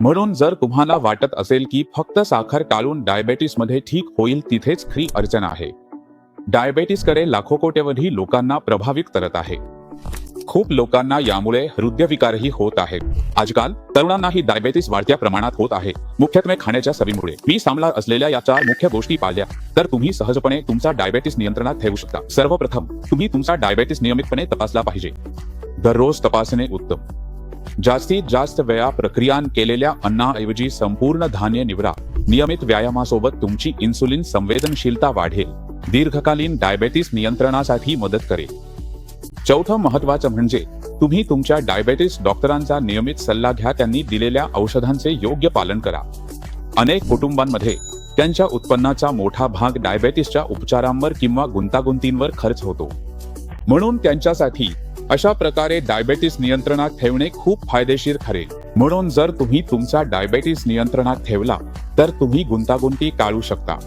म्हणून जर तुम्हाला वाटत असेल की फक्त साखर टाळून डायबेटीसमध्ये ठीक होईल तिथेच खरी अडचण आहे. डायबेटीसकडे लाखो कोट्यवधी लोकांना प्रभावित करत आहे. खूप लोकांना यामुळे हृदयविकारही होत आहेत आजकाल तरुणांनाही डायबेटीस वाढत्या प्रमाणात होत आहे. मुख्यत्वे खाण्याच्या सवयीमुळे. मी सांगणार असलेल्या या चार मुख्य गोष्टी पाळल्या तर तुम्ही सहजपणे तुमचा डायबेटीस नियंत्रणात ठेवू शकता. सर्वप्रथम तुम्ही तुमचा डायबेटीस नियमितपणे तपासला पाहिजे. दररोज तपासणे उत्तम. जास्तीत जास्त वेळा प्रक्रियान केलेल्या अन्नाऐवजी संपूर्ण धान्य निवडा. नियमित व्यायामासोबत तुमची इन्सुलिन संवेदनशीलता वाढेल. दीर्घकालीन डायबेटीस नियंत्रणासाठी मदत करेल. चौथं महत्वाचं म्हणजे तुम्ही तुमच्या डायबेटीस डॉक्टरांचा नियमित सल्ला घ्या त्यांनी दिलेल्या औषधांचे योग्य पालन करा. अनेक कुटुंबांमध्ये त्यांच्या उत्पन्नाचा मोठा भाग डायबेटीसच्या उपचारांवर किंवा गुंतागुंतींवर खर्च होतो. म्हणून त्यांच्यासाठी अशा प्रकारे डायबेटीस नियंत्रणात ठेवणे खूप फायदेशीर ठरेल. म्हणून जर तुम्ही तुमचा डायबेटीस नियंत्रणात ठेवला तर तुम्ही गुंतागुंती टाळू शकता.